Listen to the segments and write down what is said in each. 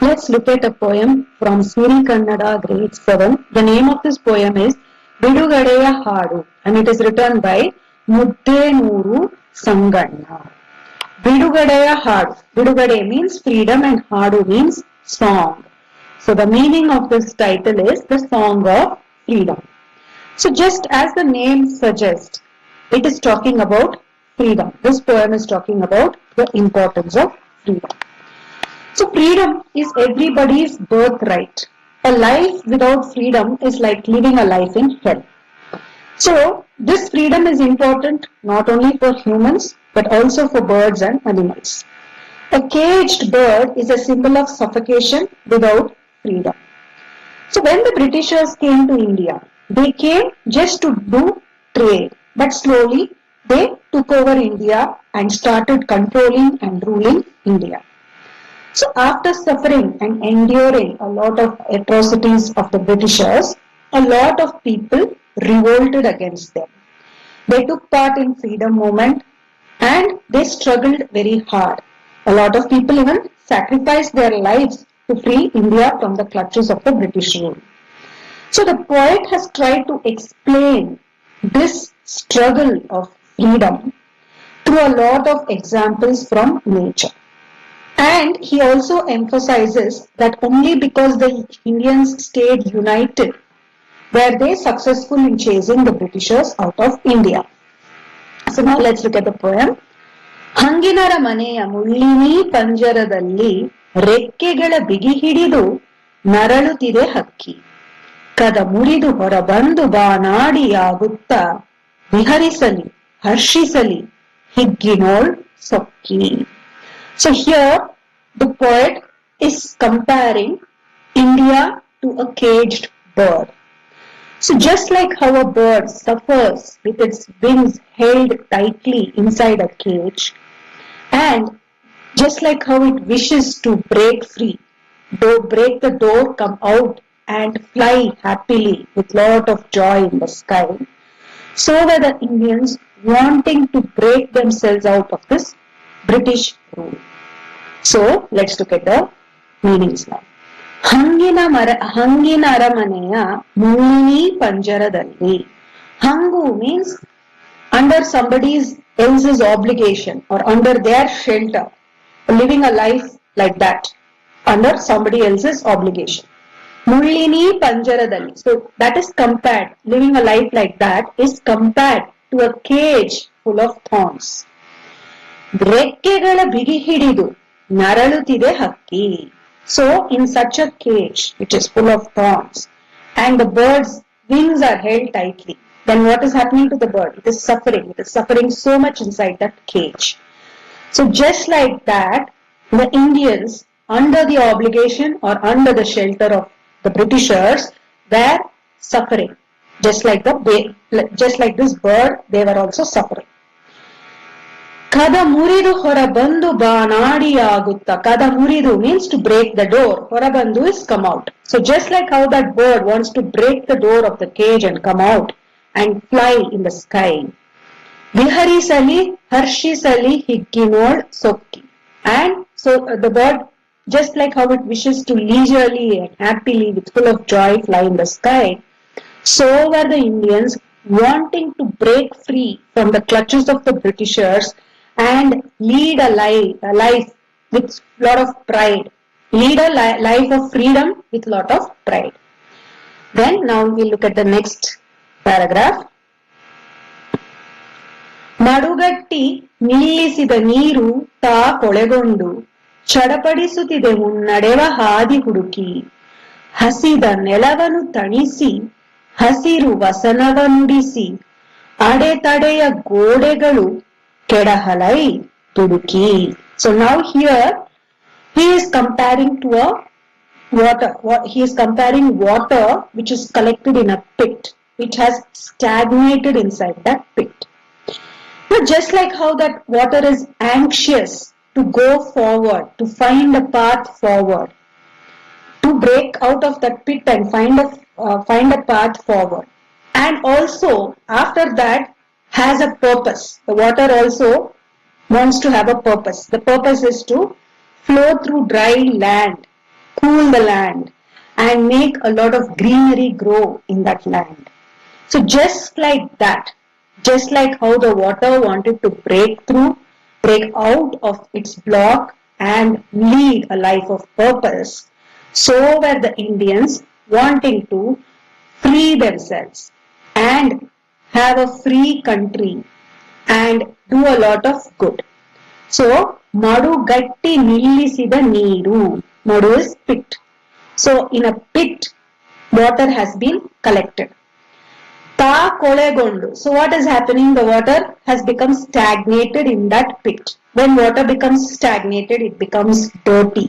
Let's look at a poem from Siri Kannada, grade 7. The name of this poem is Vidugadeya Haru and it is written by Muddenuru Sanganna. Vidugadeya Haru. Vidugade means freedom and Haru means song. So the meaning of this title is the song of freedom. So just as the name suggests, it is talking about freedom. This poem is talking about the importance of freedom. So freedom is everybody's birthright. A life without freedom is like living a life in hell. So this freedom is important not only for humans but also for birds and animals. A caged bird is a symbol of suffocation without freedom. So when the Britishers came to India, they came just to do trade, but slowly they took over India and started controlling and ruling India. So after suffering and enduring a lot of atrocities of the Britishers, a lot of people revolted against them. They took part in freedom movement and they struggled very hard. A lot of people even sacrificed their lives to free India from the clutches of the British rule. So the poet has tried to explain this struggle of freedom through a lot of examples from nature. And he also emphasizes that only because the Indians stayed united were they successful in chasing the Britishers out of India. So now let's look at the poem. ಹಂಗಿನರ ಮನೆಯ ಮುಳ್ಳಿನಿ ಪಂಜರದಲ್ಲಿ ರೆಕ್ಕೆಗಳ ಬಿಗಿ ಹಿಡಿದು ನರಳುತ್ತಿದೆ ಹಕ್ಕಿ ಕದ ಮುರಿದು ಹೊರಬಂದು ಬಾನಾಡಿಯಾಗುತ್ತ ವಿಹರಿಸಲಿ ಹರ್ಷಿಸಲಿ ಹಿಗ್ಗಿನೋಳ್ Sokki So here the poet is comparing India to a caged bird. So just like how a bird suffers with its wings held tightly inside a cage, and just like how it wishes to break free, though break the door, come out and fly happily with lot of joy in the sky, so were the Indians wanting to break themselves out of this British rule. So let's look at the meanings now. ಹಂಗಿನ ಮರ ಹಂಗಿನ ಅರಮನೆಯ ಮುಳ್ಳಿನಿ ಪಂಜರದಲ್ಲಿ ಹಂಗು means under somebody's else's obligation or under their shelter living a life like that under somebody else's obligation ಮುಳ್ಳಿನಿ ಪಂಜರದಲ್ಲಿ so that is compared living a life like that is compared to a cage full of thorns ರೆಕ್ಕೆಗಳ ಬಿಗಿ ಹಿಡಿದು ನರಳುತ್ತಿದೆ ಹಕ್ಕಿ so in such a cage which is full of thorns and the bird's wings are held tightly then what is happening to the bird it is suffering it is suffering so much inside that cage so just like that the indians under the obligation or under the shelter of the britishers were suffering just like the ba- just like this bird they were also suffering ಕದ ಮುರಿದು ಹೊರಬಂದು ಬಾನಾಡಿಯಾಗುತ್ತ ಕದ ಮುರಿದು means to break the door ಹೊರಬಂದು is come out so just like how that bird wants to break the door of the cage and come out and fly in the sky ವಿಹರಿಸಲಿ ಹರ್ಷಿಸಲಿ ಹಿಗ್ಗಿನೋಳ್ Sokki and so the bird just like how it wishes to leisurely and happily with full of joy fly in the sky so were the indians wanting to break free from the clutches of the britishers and lead a life, a life with lot of pride. Lead a li- life of freedom with lot of pride. Then now we look at the next paragraph. ಮಡುಗಟ್ಟಿ ನಿಲ್ಲಿಸಿದ ನೀರು ತಾ ಕೊಳೆಗೊಂಡು ಚಡಪಡಿಸುತ್ತಿದೆ ಮುನ್ನಡೆವ ಹಾದಿ ಹುಡುಕಿ ಹಸಿದ ನೆಲವನ್ನು ತಣಿಸಿ ಹಸಿರು ವಸನವನ್ನುಡಿಸಿ ಅಡೆತಡೆಯ ಗೋಡೆಗಳು Kedahalai Tuduki. So now here he is comparing to a water. He is comparing water which is collected in a pit, which has stagnated inside that pit. Now, just like how that water is anxious to go forward, to find a path forward, to break out of that pit and find a uh, find a path forward, and also after that has a purpose the water also wants to have a purpose the purpose is to flow through dry land cool the land and make a lot of greenery grow in that land. So just like that, just like how the water wanted to break through, break out of its block and lead a life of purpose, so were the Indians wanting to free themselves and have a free country and do a lot of good. So ಮಡುಗಟ್ಟಿ ನಿಲ್ಲಿಸಿದ ನೀರು ಮಡು is pit so in a pit water has been collected ತಾ ಕೊಳೆಗೊಂಡು so what is happening the water has become ಸ್ಟಾಗ್ನೇಟೆಡ್ in that pit when water becomes ಸ್ಟಾಗ್ನೇಟೆಡ್ it becomes dirty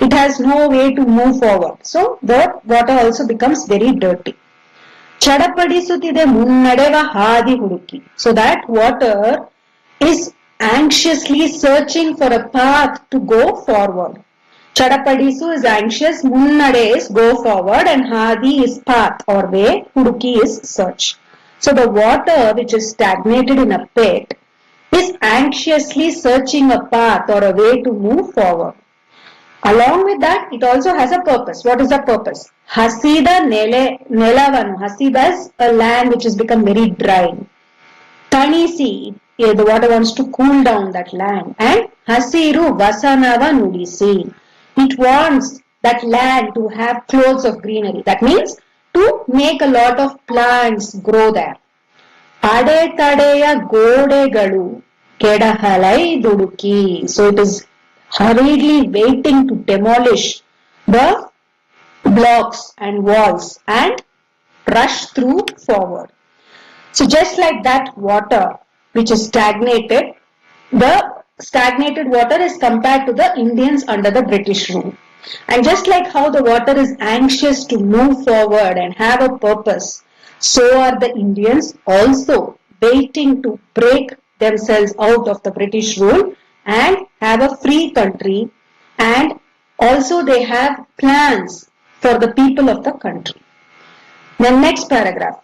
it has no way to move forward. So the water also becomes very dirty. ಚಡಪಡಿಸುತ್ತಿದೆ ಮುನ್ನಡೆವ ಹಾದಿ ಹುಡುಕಿ so that water is anxiously searching for a path to go forward ಚಡಪಡಿಸು is anxious ಮುನ್ನಡೆ is go forward and ಹಾದಿ is path or way ಹುಡುಕಿ is search so the water which is stagnated in a plate is anxiously searching a path or a way to move forward. Along with that, it also has a purpose. What is the purpose? Hasida nele nelavanu. Hasida is a land which has become very dry. Tanisi, yeah, the water wants to cool down that land. And hasiru vasanava nudisi. It wants that land to have clothes of greenery. That means to make a lot of plants grow there. ಅಡೆತಡೆಯ ಗೋಡೆಗಳು ಕೆಡಹಲೈ ದುಡುಕಿ so it is hurriedly waiting to demolish the blocks and walls and rush through forward. So just like that water which is stagnated, the stagnated water is compared to the Indians under the British rule. And just like how the water is anxious to move forward and have a purpose, so are the Indians also waiting to break themselves out of the British rule and have a free country and also they have plans for the people of the country. The next paragraph.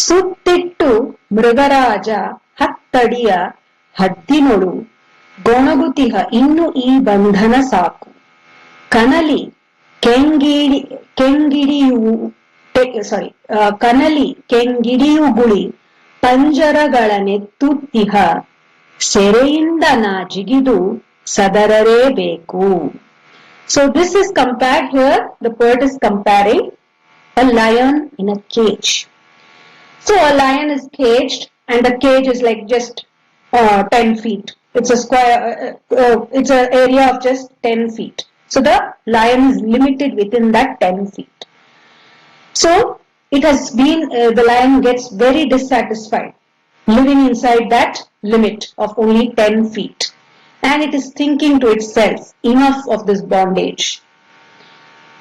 ಸುತ್ತಿಟ್ಟು ಮೃಗರಾಜ ಹತ್ತಡಿಯ ಹದ್ದಿನೊಳು ಗೊಣಗುತಿಹ ಇನ್ನು ಈ ಬಂಧನ ಸಾಕು ಕನಲಿ ಕೆಂಗಿಡಿ, ಕೆಂಗಿಡಿಯು ಸಾರಿ ಕನಲಿ ಕೆಂಗಿಡಿಯುಗುಳಿ ಪಂಜರಗಳನೆತ್ತುತ್ತಿಹ ಸೆರೆಯಿಂದ ನಾ ಜಿಗಿದು ಸದರರೇಬೇಕು So this is compared here. The poet is comparing a lion in a cage. So a lion is caged and the cage is like just uh, 10 feet. It's a square, uh, uh, it's an area of just 10 feet. So the lion is limited within that 10 feet. So it has been, uh, the lion gets very dissatisfied living inside that limit of only 10 feet. And it is thinking to itself, enough of this bondage.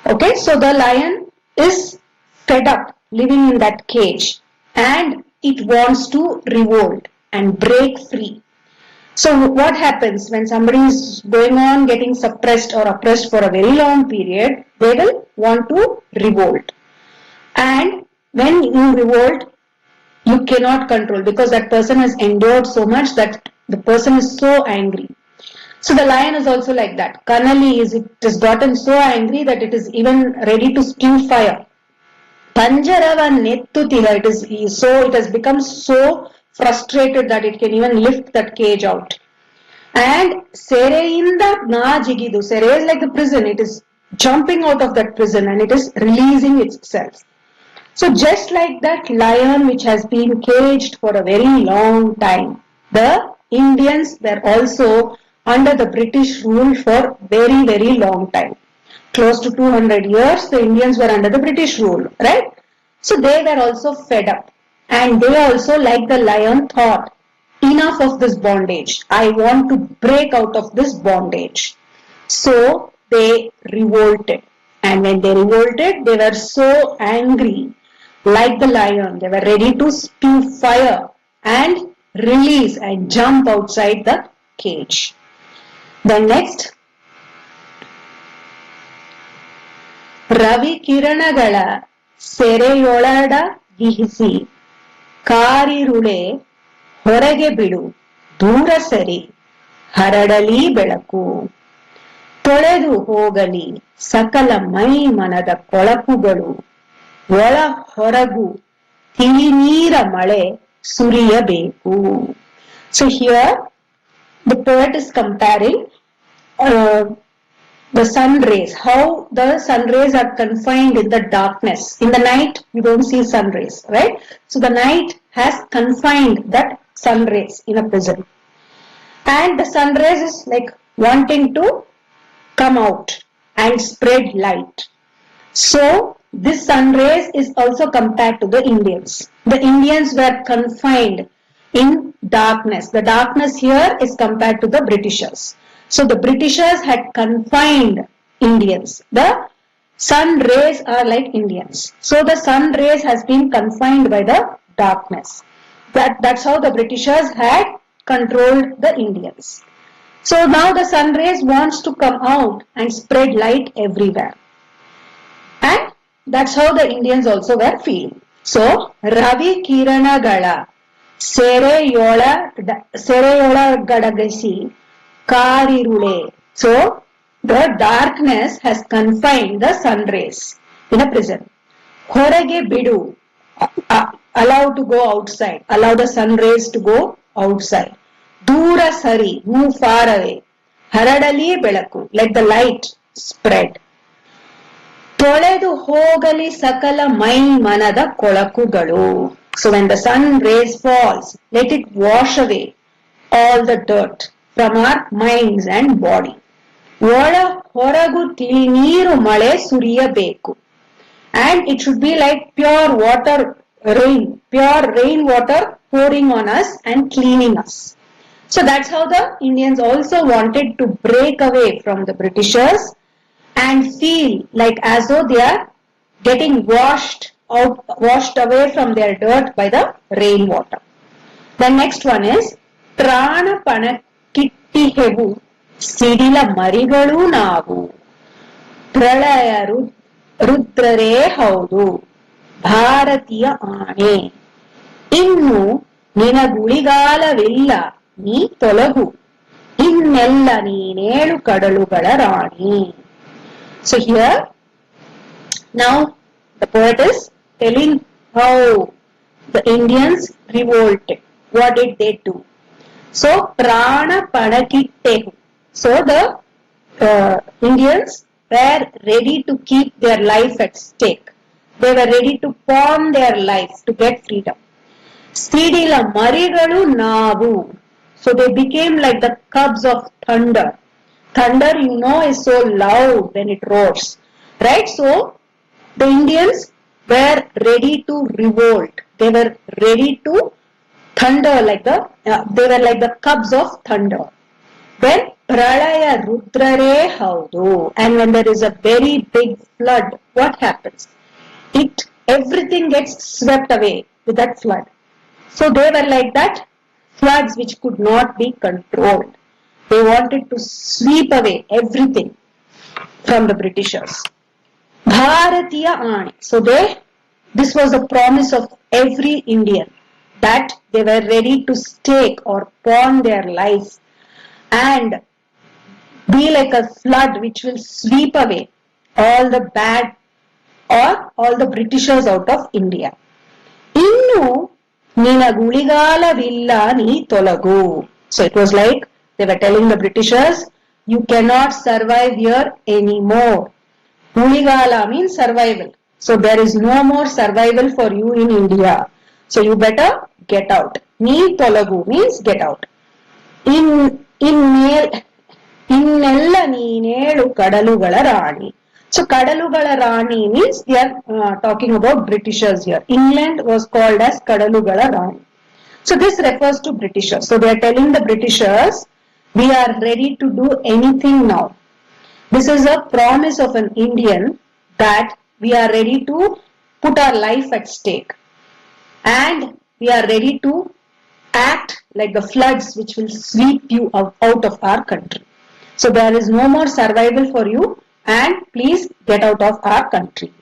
Okay, so the lion is fed up living in that cage and it wants to revolt and break free. So what happens when somebody is going on getting suppressed or oppressed for a very long period, they will want to revolt. And when you revolt, you cannot control because that person has endured so much that the person is so angry. So the lion is also like that. Kanali is it has gotten so angry that it is even ready to spew fire. Panjarava nettutiha, it is so it has become so frustrated that it can even lift that cage out. And Sereinda na jigidu. Sere is like the prison. It is jumping out of that prison and it is releasing itself. So just like that lion which has been caged for a very long time, the Indians were also under the British rule for very very long time. Close to 200 years the Indians were under the British rule, right? So they were also fed up and they also like the lion thought enough of this bondage. I want to break out of this bondage. So they revolted and when they revolted they were so angry like the lion. They were ready to spew fire and release and jump outside the cage. Then next, Ravi ಕಿರಣಗಳ ಸೆರೆಯೊಳಡ ವಿಹಿಸಿ ಕಾರಿರುಳೆ ಹೊರಗೆ ಬಿಡು ದೂರ ಸರಿ ಹರಡಲಿ ಬೆಳಕು. ತೊಳೆದು ಹೋಗಲಿ ಸಕಲ ಮೈ ಮನದ ಕೊಳಕುಗಳು ಒಳ ಹೊರಗು ತಿಳಿನೀರ ಮಳೆ ಸುರಿಯಬೇಕು. So here the poet is comparing uh, the sun rays, how the sun rays are confined in the darkness. In the night, you don't see sun rays, right? So the night has confined that sun rays in a prison. And the sun rays is like wanting to come out and spread light. So this sun rays is also compared to the Indians. The Indians were confined in darkness. The darkness here is compared to the Britishers. So the Britishers had confined Indians. The sun rays are like Indians. So the sun rays has been confined by the darkness. That, that's how the Britishers had controlled the Indians. So now the sun rays wants to come out and spread light everywhere. And that's how the Indians also were feeling. So Ravi Kiranagala ಸೆರೆಯೊಳ ಸೆರೆಯೊಳಗಡಗಿಸಿ ಕಾರಿರುಳೆ. So the darkness has confine the sun rays in a prison ಹೊರಗೆ ಬಿಡು. Allow to go outside allow the sun rays to go outside ದೂರ ಸರಿ move far away ಹರಡಲಿ ಬೆಳಕು. Let the light spread ತೊಳೆದು ಹೋಗಲಿ ಸಕಲ ಮೈ ಮನದ ಕೊಳಕುಗಳು. So when the sun rays falls, let it wash away all the dirt from our minds and body. ಒಳ ಹೊರಗು ತಿಳಿ ನೀರು ಮಳೆ ಸುರಿಯಬೇಕು and it should be like pure water rain pure rain water pouring on us and cleaning us so that's how the indians also wanted to break away from the britishers and feel like as though they are getting washed out, washed away from their dirt by the rainwater. The next one is ಪ್ರಾಣ ಕಿಟ್ಟಿಹೆವು ಸಿಡಿಲ ಮರಿಗಳು ನಾವು. ಪ್ರಳಯ ರುದ್ರರೇ ಹೌದು, ಭಾರತೀಯ ಆಣೆ. ಇನ್ನು ನಿನಗುಳಿಗಾಲವಿಲ್ಲ, ನೀ ತೊಲಗು. ಇನ್ನೆಲ್ಲ ನೀನೇಳು ಕಡಲುಗಳ ರಾಣಿ. So here now the poet is telling how the Indians revolted. What did they do? So prana panakittehu. So the uh, Indians were ready to keep their life at stake. They were ready to pawn their life to get freedom. ಸಿಡಿಲ ಮರಿಗಳು ನಾವು so they became like the cubs of thunder thunder you know is so loud when it roads right so the Indians were ready to revolt. They were ready to thunder like the, uh, they were like the cubs of thunder. When Pralaya Rudrare Haudu, and when there is a very big flood, what happens? It, everything gets swept away with that flood. So they were like that floods which could not be controlled. They wanted to sweep away everything from the Britishers. Bharatiya Ani. So they, this was the promise of every Indian that they were ready to stake or pawn their life and be like a flood which will sweep away all the bad or all the Britishers out of India. ಇನ್ನು ನಿನಗುಳಿಗಾಲವಿಲ್ಲ ನೀ ತೊಲಗು so it was like they were telling the Britishers you cannot survive here any more Uligala means survival. So there is no more survival for you in India. So you better get out. Ni tolagu means get out. In ಇನ್ನೇಲ್ ಇನ್ನೆಲ್ಲ ನೀನೇಳು ಕಡಲುಗಳ ರಾಣಿ so ಕಡಲುಗಳ Rani means they are talking about Britishers here England was called as ಕಡಲುಗಳ ರಾಣಿ so this refers to Britishers so they are telling the Britishers we are ready to do anything now this is a promise of an Indian that we are ready to put our life at stake and we are ready to act like the floods which will sweep you out, of our country. So there is no more survival for you and please get out of our country.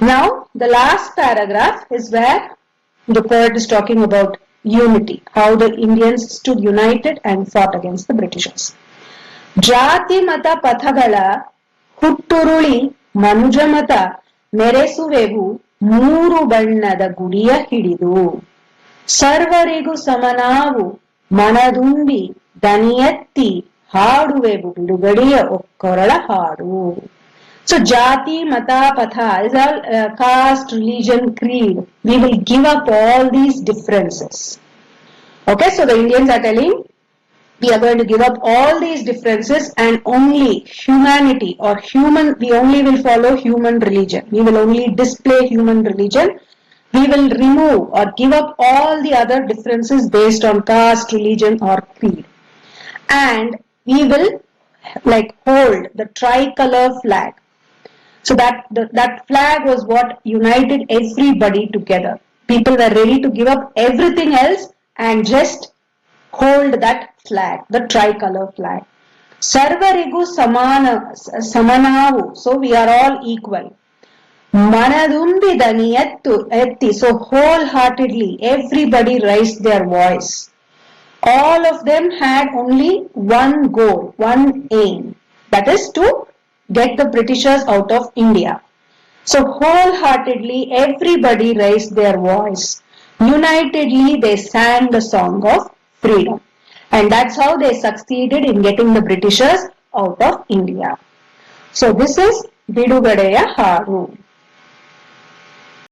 Now the last paragraph is where the poet is talking about unity, how the Indians stood united and fought against the Britishers. ಜಾತಿ ಮತ ಪಥಗಳ ಹುಟ್ಟುರುಳಿ ಮನುಜಮತ ಮೆರೆಸುವೆವು ಮೂರು ಬಣ್ಣದ ಗುಡಿಯ ಹಿಡಿದು. ಸರ್ವರಿಗೂ ಸಮನಾವು ಮನದುಂಬಿ ದನಿಯತ್ತಿ ಹಾಡುವೆವು ಬಿಡುಗಡೆಯ ಒಕ್ಕೊರಳ ಹಾಡು. So ಜಾತಿ, ಮತ, ಪಥ is all caste religion creed we will give up all these differences okay so the Indians are telling we are going to give up all these differences and only humanity or human, we only will follow human religion. We will only display human religion. We will remove or give up all the other differences based on caste, religion or creed. And we will like hold the tricolor flag. So that the, that flag was what united everybody together. People were ready to give up everything else and just hold that flag, the tricolor flag. Sarvarigu samana samanavu. So we are all equal. Manadumbi daniyattu etti. So wholeheartedly everybody raised their voice. All of them had only one goal, one aim. That is to get the Britishers out of India. So wholeheartedly everybody raised their voice. Unitedly they sang the song of freedom. And that's how they succeeded in getting the Britishers out of India. So this is Bidugadeya Haru.